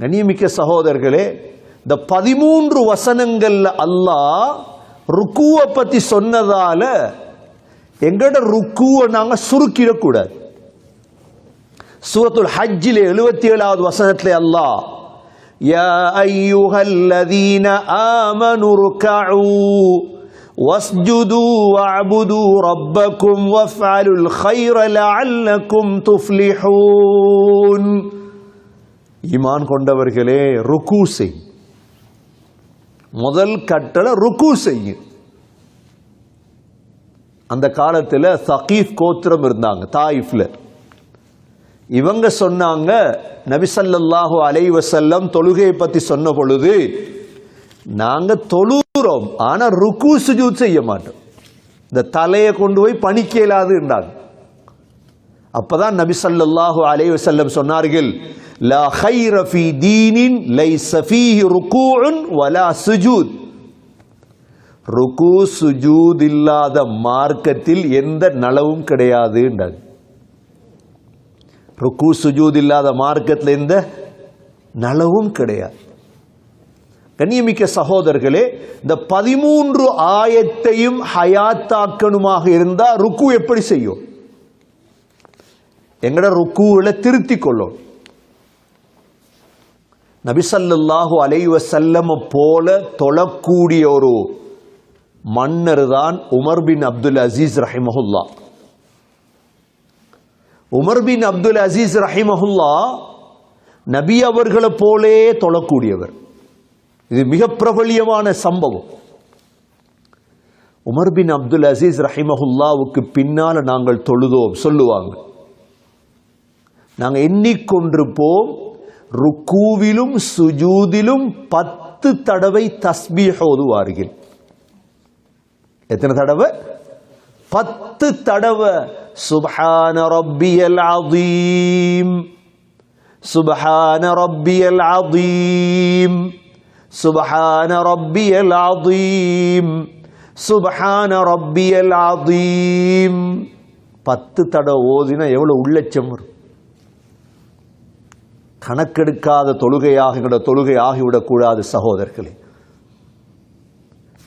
கண்ணியமிக்க சகோதரர்களே இந்த பதிமூன்று வசனங்கள்ல அல்லாஹ் ருக்குவை பத்தி சொன்னதால எங்கட ருக்குவை நாங்க சுருக்கிடக்கூடாது சூரத்துல் ஹஜ்ஜிலே எழுபத்தி ஏழாவது வசனத்திலே அல்லாஹ் يا أيها الذين آمنوا اركعوا واسجدوا واعبدوا ربكم وافعلوا الخير لعلكم تفلحون ஈமான் கொண்டவர்களே ருக்கு செய். முதல் கட்டளை ருக்கு செய்யு அந்த காலத்தில் சகீஃப் கோத்திரம் இருந்தாங்க தாயிஃப்ல. இவங்க சொன்னாங்க நபிசல்லாஹு அலைவசல்லம் தொழுகையை பத்தி சொன்ன பொழுது நாங்க தொழுகிறோம் ஆனா ருக்கு சுஜூத் செய்ய மாட்டோம். இந்த தலையை கொண்டு போய் பணிக்க இயலாதுன்றாங்க அப்பதான் நபி ஸல்லல்லாஹு சொன்னார்கள் லா ஹைர ஃபி தீனின் லைஸ ஃபீஹி ருக்கூஉன் வலா சுஜூத் ருக்கு சுஜூத் இல்லாத மார்க்கத்தில் எந்த நலவும் கிடையாதுன்றாங்க ருக்கு சுஜூத் இல்லாத மார்க்கத்தில் எந்த நலவும் கிடையாது. கண்ணியமிக்க சகோதரர்களே இந்த பதிமூன்று ஆயத்தையும் ஹயாத்தாக்கணுமாக இருந்தால் ருக்கு எப்படி செய்யும்? எங்கட ருக்குவில் திருத்திக் கொள்ளும் நபிசல்லாஹு அலைவசல்லமை போல தொழக்கூடிய ஒரு மன்னர் தான் உமர் பின் அப்துல் அசீஸ் ரஹிமஹுல்லா. உமர் பின் அப்துல் அசீஸ் ரஹிமஹுல்லா நபி அவர்களை போலே தொழக்கூடியவர். இது மிக பிரபலியமான சம்பவம். உமர் பின் அப்துல் அசீஸ் ரஹிமஹுல்லாவுக்கு பின்னால் நாங்கள் தொழுதோம் சொல்லுவாங்க. நாங்கள் எண்ணிக்கொண்டிருப்போம் ருக்கூவிலும் சுஜூதிலும் பத்து தடவை தஸ்பீஹ் ஓதுவார்கள் எத்தனை தடவை? பத்து தடவை. சுபஹான ரப்பியல் அதீம் சுபஹான ரப்பியல் அதீம் சுபஹான ரப்பியல் அதீம் சுபஹான ரப்பியல் அதீம் பத்து தடவை ஓதினா எவ்வளவு உள்ளச்சம் வரும்? கணக்கெடுக்காத தொழுகையாக எங்களோட தொழுகை ஆகிவிடக்கூடாது சகோதரர்களே.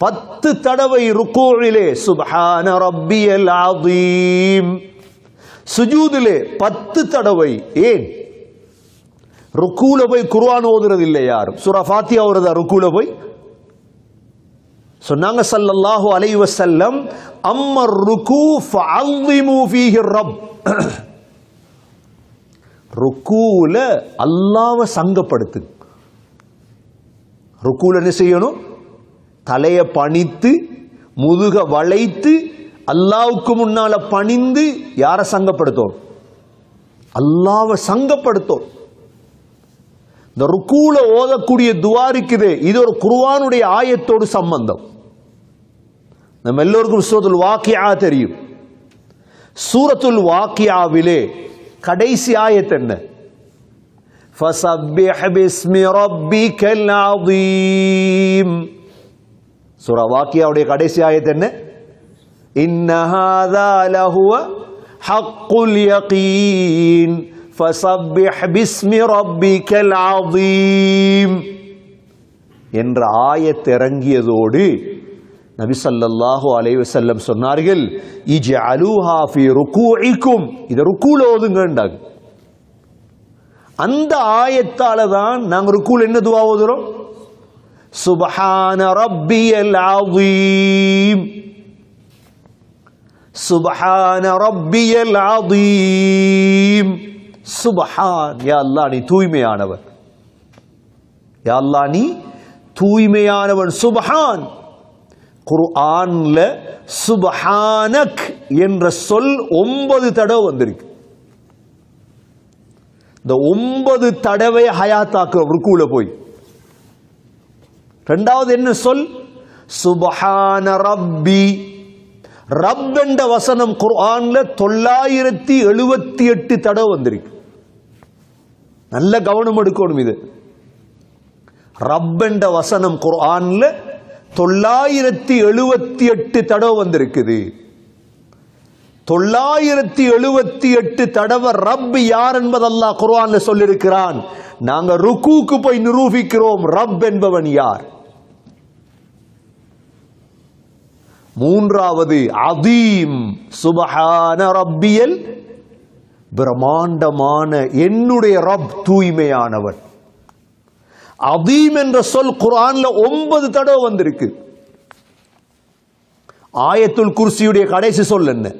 பத்து தடவை ருக்கூழிலே சுபஹான ரப்பியல் அதீம் சுஜூதிலே பத்து தடவை ஏன்? ருக்கூல போய் குர்ஆன் ஓதுறது இல்லை யாரும்? சுரா ஃபாத்தியா ஓதுறதா ருக்கூல போய்? சொன்னாங்க சல்லல்லாஹு அலைவசல்லம் அம்மர் ருக்கு ஃபஅல்லிமு ஃபீஹி ரப். ருக்கூவில் அல்லாவை சங்கப்படுத்து ருக்கூவில் என்ன செய்யணும்? தலையை பணித்து முதுக வளைத்து அல்லாவுக்கு முன்னால பணிந்து யாரை சங்கப்படுத்தும்? அல்லாவை சங்கப்படுத்தும். இந்த ருக்கூல ஓதக்கூடிய துவா இருக்குது. இது ஒரு குருவானுடைய ஆயத்தோடு சம்பந்தம். நம்ம எல்லோருக்கும் சூரத்துல் வாக்கியா தெரியும். சூரத்துல் வாக்கியாவிலே கடைசி ஆயத் என்ன فسبح باسم ربك العظيم சூரா வாக்கியாவுடைய கடைசி ஆயத் என்ன إن هذا لهو حق اليقين فسبح باسم ربك العظيم என்ற ஆயத் இறங்கியதோடு நபி ஸல்லல்லாஹு அலைஹி வஸல்லம் சொன்னார்கள் இஜ்அலூஹா ஃபீ ருகூஇக்கும் இத ருக்கூல ஓதுங்கண்டாங்க அந்த ஆயத்தால தான் நாங்க ருக்கூல் என்ன துவா ஓதுறோம்? சுபஹான ரப்பியல் அதீம் சுபஹான ரப்பியல் அதீம் சுபஹான். யா அல்லா நீ தூய்மையானவன் யா அல்லா நீ தூய்மையானவன். சுபஹான். குர்ஆன்ல சுபஹானக் என்ற சொல் ஒன்பது தடவை வந்திருக்கு. இந்த ஒன்பது தடவை ஹயாத்தாக்குறோம் ருக்குல போய். ரெண்டாவது என்ன சொல்? சுபஹான ரப்பி. ரப் என்ற வசனம் குர்ஆன்ல தொள்ளாயிரத்தி எழுபத்தி எட்டு தடவை வந்திருக்கு. நல்ல கவனம் எடுக்கணும் இது. ரப் என்ற வசனம் குர்ஆன்ல தொள்ளாயிரத்தி எழுபத்தி எட்டு தடவை வந்திருக்குது. தொள்ளாயிரத்தி எழுபத்தி எட்டு தடவை ரப் யார் என்பது அல்லாஹ் குர்ஆன்ல சொல்லியிருக்கிறான். நாங்க ருக்கூக்கு போய் நிரூபிக்கிறோம் ரப் என்பவன் யார்? மூன்றாவது அதீம். சுபஹான ரப்பியல் பிரம்மாண்டமான என்னுடைய ரப் தூய்மையானவன். அதீம் என்ற சொல் குரான்ல ஒன்பது தடவை வந்திருக்கு. ஆயத்துல் குர்சியுடைய கடைசி சொல் என்ன?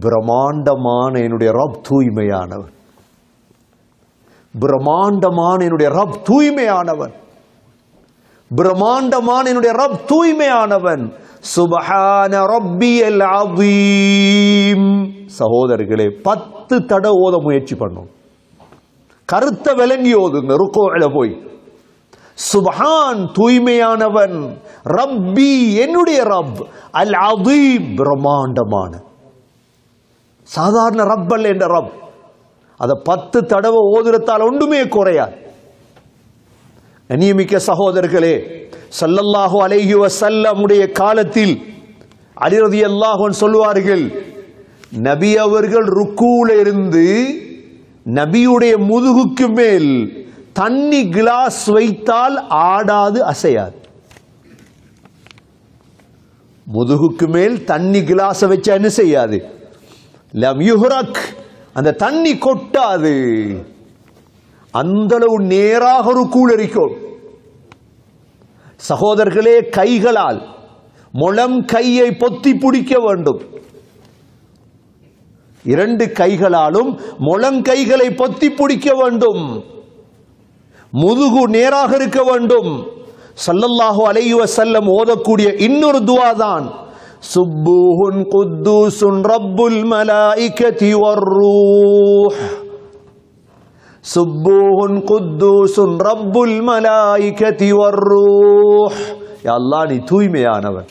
பிரமாண்டமான என்னுடைய ரப் தூய்மையானவன் பிரமாண்டமான என்னுடைய ரப் தூய்மையானவன் பிரமாண்டமான என்னுடைய ரப் தூய்மையானவன். சுபஹான ரப்பியல் அதீம் சகோதரர்களே பத்து தடவை ஓத முயற்சி பண்ணும். கருத்தை விளங்கி ஓதுங்க ருக்கோல போய். சுபஹான் தூய்மையானவன் ரப்பி என்னுடைய ரப் அல் அதீம் பிரம்மாண்டமான. சாதாரண ரப் அல்ல என்ற ரப். அதை பத்து தடவை ஓதுறத்தால் ஒன்றுமே குறையாது. கண்ணியமிக்க சகோதரர்களே ஸல்லல்லாஹு அலைஹி வசல்லமுடைய காலத்தில் அலிரதி அல்லாஹன் சொல்லுவார்கள் நபி அவர்கள் ருக்கூல இருந்து நபியுடைய முதுகுக்கு மேல் தண்ணி கிளாஸ் வைத்தால் ஆடாது அசையாது. முதுகுக்கு மேல் தண்ணி கிளாஸை வச்சா என்ன செய்யாது? லம் யுஹ்ரக் அந்த தண்ணி கொட்டாது. அந்த அளவு நேராக ஒரு கூலரிக்கும் சகோதரர்களே கைகளால் முழம் கையை பொத்தி பிடிக்க வேண்டும். இரண்டு கைகளாலும் முழங்கைகளை பொத்தி பிடிக்க வேண்டும். முதுகு நேராக இருக்க வேண்டும். சல்லல்லாஹு அலையுவ செல்லம் ஓதக்கூடிய இன்னொரு துவா தான். சுப்பூஹுன் குத்தூசுன் ரப்புல் மலாய்கதி வர்ரூஹ். சுப்பூஹுன் குத்தூசுன் ரப்புல் மலாயிகதி வர்ரூஹ் யா அல்லாஹ் நீ தூய்மையானவன்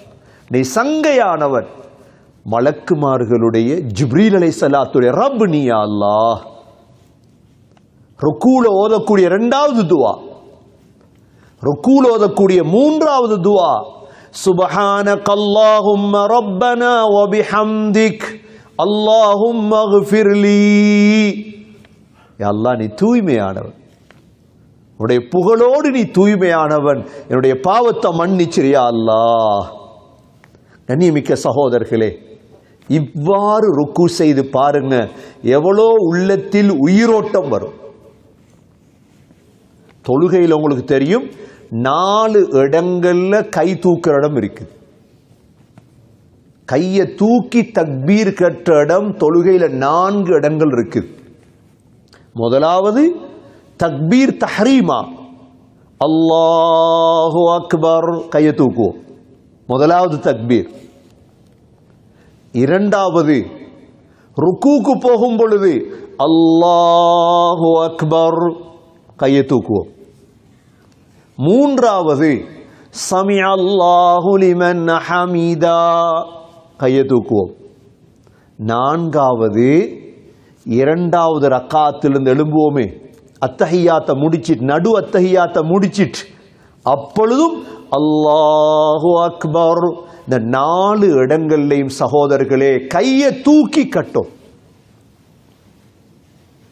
நீ சங்கையானவன் மலக்குமார்களுடைய ஜிப்ரீல் அலை சலாத்துடைய ரப் நீ யா அல்லாஹ் ருக்கூல ஓதக்கூடிய இரண்டாவது துவா ருக்கூல ஓதக்கூடிய மூன்றாவது துவா சுபஹான கல்லாஹும் ரப்பனா வ அல்லாஹும் அல்லாஹும்ம அல்லா அல்லாஹ் நீ தூய்மையானவன். உன்னுடைய புகழோடு நீ தூய்மையானவன். என்னுடைய பாவத்தை மன்னிச்சிரியா அல்லாஹ். கண்ணியமிக்க சகோதரர்களே இவ்வாறு ருக்கு செய்து பாருங்க எவ்வளோ உள்ளத்தில் உயிரோட்டம் வரும். தொழுகையில் உங்களுக்கு தெரியும் நாலு இடங்களில் கை தூக்கிற இடம் இருக்குது கையை தூக்கி தக்பீர் கற்ற இடம் தொழுகையில் நான்கு இடங்கள் இருக்குது முதலாவது தக்பீர் தஹ்ரீமா. அல்லாஹு அக்பர். கையை தூக்குவோம். முதலாவது தக்பீர். இரண்டாவது ருக்கூக்கு போகும் பொழுது அல்லாஹு அக்பர். கையை தூக்குவோம். மூன்றாவது சமி அல்லாஹு லிமன் ஹமீதா. கையை தூக்குவோம். நான்காவது இரண்டாவது ரக்காத்திலிருந்து எழும்புவோமே. அத்தஹியாத்தை முடிச்சிட்டு நடு அத்தஹியாத்தை முடிச்சிட்டு அப்பொழுதும் அல்லாஹு அக்பர் இந்த நாலு இடங்கள்லையும் சகோதரர்களே கையை தூக்கி கட்டும்.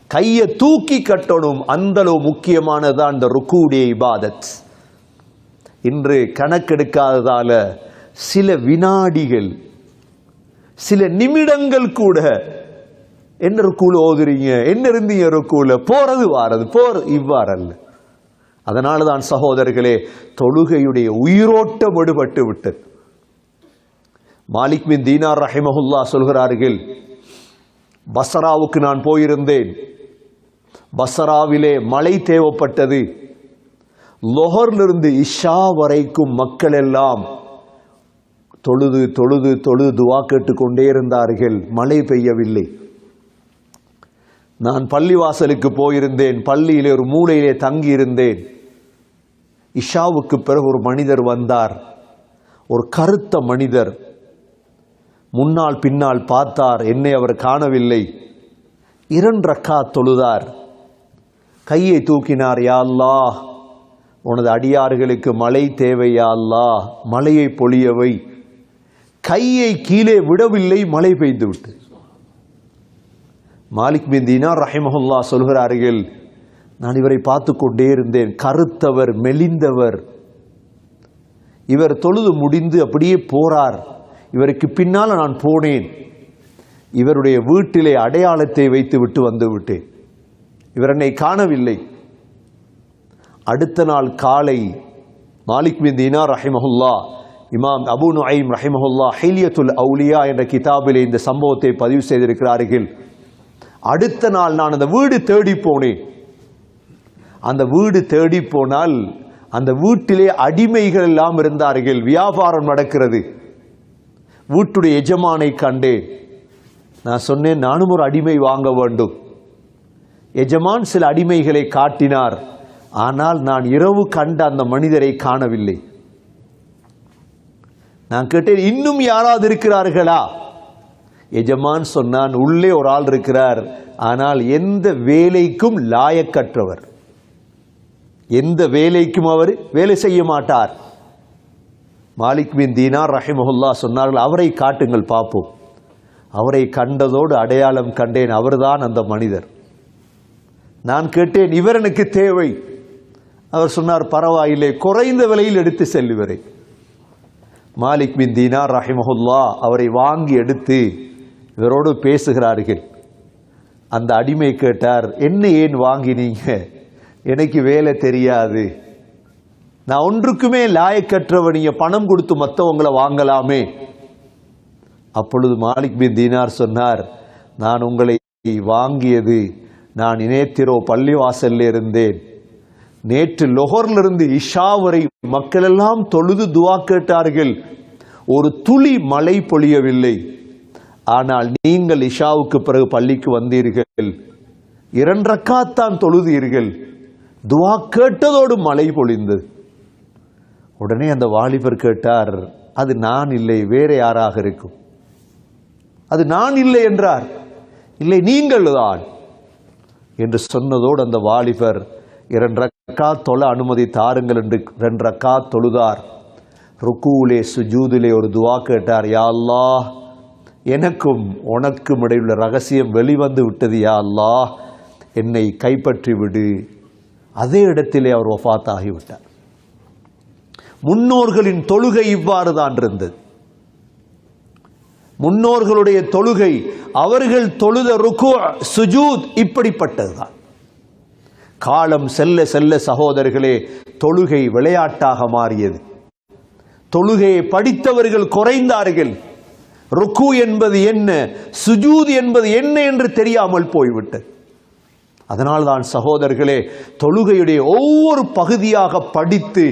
கையை தூக்கி கட்டணும் அந்தளவு முக்கியமானதான் இந்த ருக்குடைய இபாதத். இன்று கணக்கெடுக்காததால சில வினாடிகள் சில நிமிடங்கள் கூட என்ன ருக்கூல ஓதுறீங்க? என்ன இருந்தீங்க ருக்கூல? போறது வாரது போறது இவ்வாறல்ல அதனால தான் சகோதரர்களே தொழுகையுடைய உயிரோட்டம் விடுபட்டு விட்டது. மாலிக் பின் தீனார் ரஹிமஹுல்லா சொல்கிறார்கள் பசராவுக்கு நான் போயிருந்தேன். பசராவிலே மழை தேவைப்பட்டது. லொஹர்லிருந்து இஷா வரைக்கும் மக்கள் எல்லாம் தொழுது தொழுது தொழுது துவா கேட்டுக்கொண்டே இருந்தார்கள். மழை பெய்யவில்லை. நான் பள்ளிவாசலுக்கு போயிருந்தேன் பள்ளியிலே ஒரு மூலையிலே தங்கி இருந்தேன் இஷாவுக்கு பிறகு ஒரு மனிதர் வந்தார். ஒரு கருத்த மனிதர். முன்னால் பின்னால் பார்த்தார் என்னை அவர் காணவில்லை. இரண்டக்கா தொழுதார். கையை தூக்கினார் யாழ்லா உனது அடியார்களுக்கு மழை தேவையால்லா மழையை பொழியவை. கையை கீழே விடவில்லை மழை பெய்துவிட்டு மாலிக் பின் தீனார் ரஹிமஹுல்லா சொல்கிறார்கள் நான் இவரை பார்த்து கொண்டே இருந்தேன். கருத்தவர் மெலிந்தவர். இவர் தொழுது முடிந்து அப்படியே போறார். இவருக்கு பின்னால் நான் போனேன். இவருடைய வீட்டிலே அடையாளத்தை வைத்து விட்டு வந்து விட்டேன். இவர் என்னை காணவில்லை. அடுத்த நாள் காலை மாலிக் பின் தீனார் ரஹிமஹுல்லா இமாம் அபு நுஐம் ரஹிமஹுல்லா ஹைலியத்துல் அவுலியா என்ற கிதாபிலே இந்த சம்பவத்தை பதிவு செய்திருக்கிறார்கள். அடுத்த நாள் நான் அந்த வீடு தேடி போனேன். அந்த வீடு தேடி போனால் அந்த வீட்டிலே அடிமைகள் எல்லாம் இருந்தார்கள். வியாபாரம் நடக்கிறது. வீட்டுடைய எஜமானை கண்டு நான் சொன்னேன் நானும் ஒரு அடிமை வாங்க வேண்டும். எஜமான் சில அடிமைகளை காட்டினார். ஆனால் நான் இரவு கண்ட அந்த மனிதரை காணவில்லை. நான் கேட்டேன் இன்னும் யாராவது இருக்கிறார்களா? எஜமான் சொன்னான் உள்ளே ஒரு ஆள் இருக்கிறார். ஆனால் எந்த வேலைக்கும் லாயக்கற்றவர். எந்த வேலைக்கும் அவர் வேலை செய்ய மாட்டார். மாலிக் பின் தீனார் ரஹிமஹுல்லா சொன்னார்கள் அவரை காட்டுங்கள் பார்ப்போம். அவரை கண்டதோடு அடையாளம் கண்டேன் அவர்தான் அந்த மனிதர். நான் கேட்டேன் இவர் எனக்கு தேவை. அவர் சொன்னார் பரவாயில்லை குறைந்த விலையில் எடுத்து செல்லுவரை மாலிக் பின் தீனார் ரஹிமஹுல்லா அவரை வாங்கி எடுத்து இவரோடு பேசுகிறார்கள். அந்த அடிமை கேட்டார் என்ன ஏன் வாங்கினீங்க? எனக்கு வேலை தெரியாது. நான் ஒன்றுக்குமே லாயக்கற்றவன் நீங்கள் பணம் கொடுத்து மற்றவங்களை வாங்கலாமே. அப்பொழுது மாலிக் பின் தீனார் சொன்னார் நான் உங்களை வாங்கியது நான் இனேத்திரோ பள்ளிவாசல்ல இருந்தேன். நேற்று லொஹர்லிருந்து இஷா வரை மக்களெல்லாம் தொழுது துவா கேட்டார்கள். ஒரு துளி மழை பொழியவில்லை. ஆனால் நீங்கள் இஷாவுக்கு பிறகு பள்ளிக்கு வந்தீர்கள். இரண்டரக்காத்தான் தொழுதீர்கள். துவா கேட்டதோடு மழை பொழிந்தது உடனே அந்த வாலிபர் கேட்டார் அது நான் இல்லை வேற யாராக இருக்கும்? அது நான் இல்லை என்றார். இல்லை நீங்கள் தான் என்று சொன்னதோடு அந்த வாலிபர் இரண்டக்கா தொழ அனுமதி தாருங்கள் என்று ரெண்டரக்கா தொழுதார். ருக்கூலே சுஜூதிலே ஒரு துவா கேட்டார் யா அல்லாஹ் எனக்கும் உனக்கும் இடையுள்ள ரகசியம் வெளிவந்து விட்டது யா அல்லாஹ். என்னை கைப்பற்றி விடு அதே இடத்திலே அவர் ஒஃபாத் ஆகிவிட்டார் முன்னோர்களின் தொழுகை இவ்வாறு தான் இருந்தது. முன்னோர்களுடைய தொழுகை அவர்கள் தொழுத ருக்கு சுஜூத் இப்படிப்பட்டதுதான். காலம் செல்ல செல்ல சகோதரர்களே தொழுகை விளையாட்டாக மாறியது. தொழுகையை படித்தவர்கள் குறைந்தார்கள். ருக்கு என்பது என்ன? சுஜூத் என்பது என்ன என்று தெரியாமல் போய்விட்டது. அதனால்தான் சகோதரர்களே தொழுகையுடைய ஒவ்வொரு பகுதியாக படித்து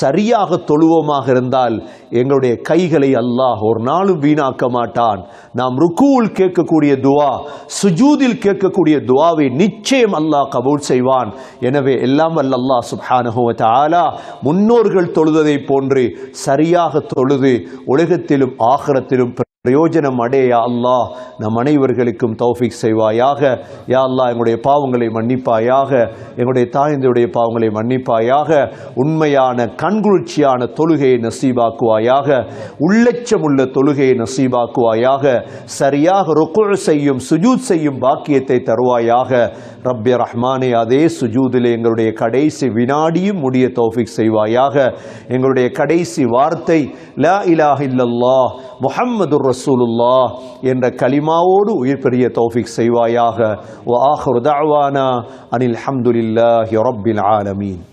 சரியாக தொழுவோமாக இருந்தால் எங்களுடைய கைகளை அல்லாஹ் ஒரு நாளும் வீணாக்க மாட்டான். நாம் ருக்குவில் கேட்கக்கூடிய துவா சுஜூதில் கேட்கக்கூடிய துவாவை நிச்சயம் அல்லாஹ் கபூல் செய்வான். எனவே எல்லாம் வல்ல அல்லாஹ் சுப்ஹானஹு ஆலா முன்னோர்கள் தொழுததை போன்று சரியாக தொழுது உலகத்திலும் ஆகரத்திலும் பிரயோஜனம் அடையா அல்லாஹ். நம் அனைவர்களுக்கும் தௌஃபிக் செய்வாயாக. யா அல்லாஹ் எங்களுடைய பாவங்களை மன்னிப்பாயாக. எங்களுடைய தாய்ந்தருடைய பாவங்களை மன்னிப்பாயாக. உண்மையான கண்குளிர்ச்சியான தொழுகையை நசீபாக்குவாயாக. உள்ளச்சமுள்ள தொழுகையை நசீபாக்குவாயாக. சரியாக ருக்கு செய்யும் சுஜூத் செய்யும் பாக்கியத்தை தருவாயாக. ரப்பே ரஹ்மானே அதே சுஜூதில் எங்களுடைய கடைசி வினாடியும் முடிய தௌஃபிக் செய்வாயாக. எங்களுடைய கடைசி வார்த்தை லா இலாஹ இல்லல்லாஹ். முஹம்மது ரசூலுல்லா என்ற கலிமாவோடு உயிர் பெரிய தௌஃபிக் செய்வாயாக. வ ஆஹிரு தாவானா அனில் ஹம்துலில்லாஹி ரப்பில் ஆலமீன்.